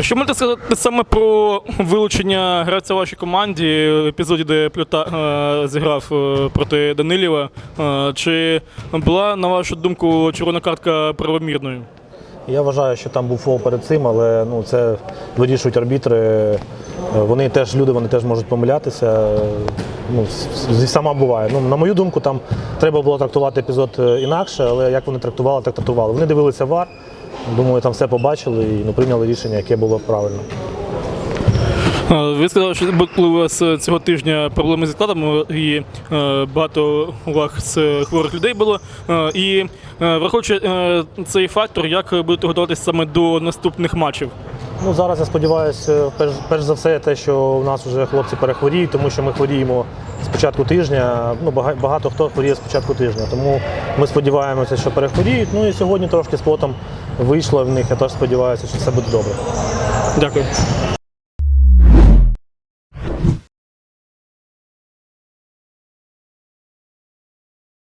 Що можете сказати саме про вилучення гравця вашій команді в епізоді, де Плюта е, зіграв е, проти Данилєва? Е, чи була, на вашу думку, червона картка правомірною? Я вважаю, що там був фол перед цим, але ну, це вирішують арбітри. Вони теж люди, вони теж можуть помилятися. Ну, сама буває. Ну, на мою думку, там треба було трактувати епізод інакше, але як вони трактували, так трактували. Вони дивилися вар. Думаю, там все побачили і ну, прийняли рішення, яке було правильно. Е, Ви сказали, що були у вас е, цього тижня проблеми зі складом і е, багато уваг з хворих людей було. Е, І е, враховуючи е, цей фактор, як будете готуватися саме до наступних матчів? Ну, зараз я сподіваюся, перш, перш за все, те, що у нас вже хлопці перехворіють, тому що ми хворіємо з початку тижня. Ну, багато хто хворіє з початку тижня. Тому ми сподіваємося, що перехворіють. Ну і сьогодні трошки з потом вийшло в них. Я теж сподіваюся, що все буде добре. Дякую.